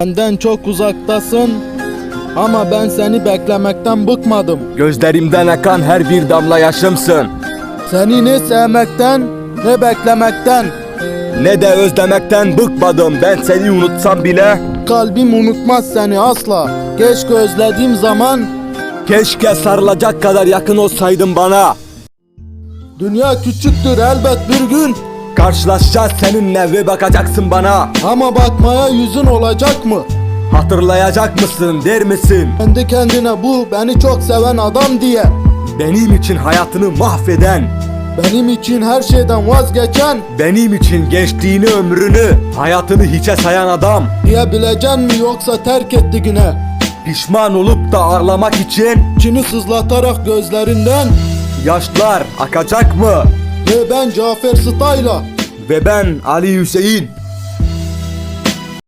Benden çok uzaktasın ama ben seni beklemekten bıkmadım. Gözlerimden akan her bir damla yaşımsın. Seni ne sevmekten ne beklemekten. Ne de özlemekten bıkmadım. Ben seni unutsam bile Kalbim unutmaz seni asla. Keşke özlediğim zaman keşke sarılacak kadar yakın olsaydın bana. dünya küçüktür elbet bir gün. Karşılaşacağız seninle ve bakacaksın bana. Ama bakmaya yüzün olacak mı? Hatırlayacak mısın der misin? Kendi kendine bu beni çok seven adam diye. Benim için hayatını mahveden, Benim için her şeyden vazgeçen benim için gençliğini ömrünü, hayatını hiçe sayan adam. diyebilecek mi yoksa terk etti güne? Pişman olup da ağlamak için İçini sızlatarak gözlerinden yaşlar akacak mı? Ve ben Cafer Stayla Ve ben Ali Hüseyin